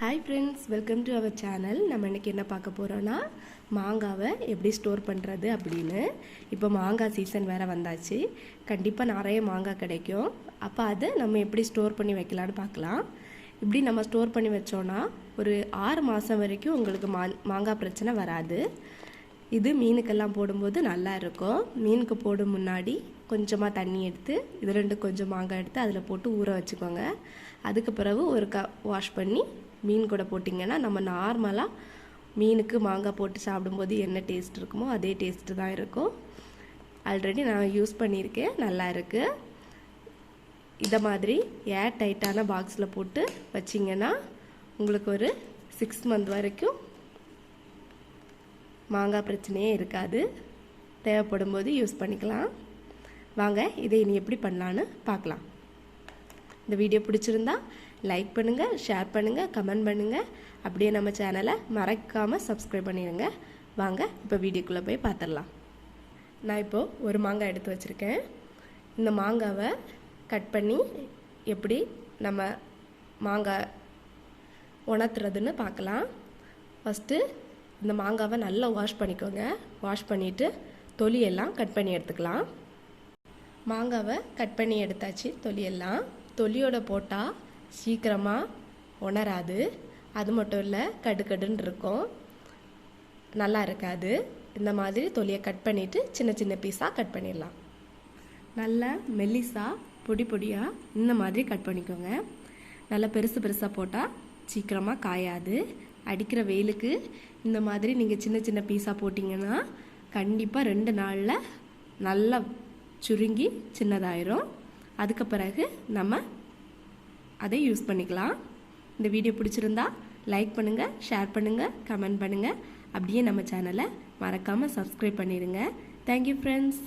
Hi friends welcome to our channel நம்ம இன்றைக்கி என்ன பார்க்க போகிறோன்னா மாங்காவை எப்படி ஸ்டோர் பண்ணுறது அப்படின்னு. இப்போ மாங்காய் சீசன் வேறு வந்தாச்சு. கண்டிப்பாக நிறைய மாங்காய் கிடைக்கும். அப்போ அதை நம்ம எப்படி ஸ்டோர் பண்ணி வைக்கலான்னு பார்க்கலாம். இப்படி நம்ம ஸ்டோர் பண்ணி வச்சோன்னா ஒரு ஆறு மாதம் வரைக்கும் உங்களுக்கு மா மாங்காய் பிரச்சனை வராது. இது மீனுக்கெல்லாம் போடும்போது நல்லா இருக்கும். மீனுக்கு போடும் முன்னாடி கொஞ்சமாக தண்ணி எடுத்து இது ரெண்டு கொஞ்சம் மாங்காய் எடுத்து அதில் போட்டு ஊற வச்சுக்கோங்க. அதுக்கு பிறகு ஒரு க வாஷ் பண்ணி மீன் கூட போட்டிங்கன்னா நம்ம நார்மலாக மீனுக்கு மாங்காய் போட்டு சாப்பிடும்போது என்ன டேஸ்ட் இருக்குமோ அதே டேஸ்ட்டு தான் இருக்கும். ஆல்ரெடி நான் யூஸ் பண்ணியிருக்கேன் நல்லா இருக்குது இதை மாதிரி ஏர் டைட்டான பாக்ஸில் போட்டு வச்சிங்கன்னா உங்களுக்கு ஒரு சிக்ஸ் மந்த் வரைக்கும் மாங்காய் பிரச்சனையே இருக்காது. தேவைப்படும் போது யூஸ் பண்ணிக்கலாம். வாங்க இதை இனி எப்படி பண்ணலான்னு பார்க்கலாம். இந்த வீடியோ பிடிச்சிருந்தா லைக் பண்ணுங்கள் ஷேர் பண்ணுங்கள் கமெண்ட் பண்ணுங்கள் அப்படியே நம்ம சேனலை மறக்காமல் சப்ஸ்கிரைப் பண்ணிடுங்க. வாங்க இப்போ வீடியோக்குள்ளே போய் பார்த்துடலாம் நான் இப்போது ஒரு மாங்காய் எடுத்து வச்சுருக்கேன். இந்த மாங்காவை கட் பண்ணி எப்படி நம்ம மாங்காய் உணர்த்துறதுன்னு பார்க்கலாம். ஃபஸ்ட்டு இந்த மாங்காவை நல்லா வாஷ் பண்ணிக்கோங்க. வாஷ் பண்ணிவிட்டு தொலியெல்லாம் கட் பண்ணி எடுத்துக்கலாம். மாங்காவை கட் பண்ணி எடுத்தாச்சு தொலியெல்லாம். தொலியோட போட்டால் சீக்கிரமாக உணராது. அது மட்டும் இல்லை கடுக்கடுன்னு இருக்கும். நல்லா இருக்காது. இந்த மாதிரி தொலியை கட் பண்ணிவிட்டு சின்ன சின்ன பீஸாக கட் பண்ணிடலாம். நல்லா மெல்லிஸாக பொடி பொடியாக இந்த மாதிரி கட் பண்ணிக்கோங்க. நல்லா பெருசு பெருசாக போட்டால் சீக்கிரமாக காயாது. அடிக்கிற வெயிலுக்கு இந்த மாதிரி நீங்கள் சின்ன சின்ன பீஸாக போட்டிங்கன்னா கண்டிப்பாக ரெண்டு நாளில் நல்லா சுருங்கி சின்னதாயிரும். அதுக்கு பிறகு நம்ம அதை யூஸ் பண்ணிக்கலாம். இந்த வீடியோ பிடிச்சிருந்தா லைக் பண்ணுங்கள் ஷேர் பண்ணுங்கள் கமெண்ட் பண்ணுங்கள் அப்படியே நம்ம சேனலை மறக்காமல் சப்ஸ்கிரைப் பண்ணிடுங்க. Thank you friends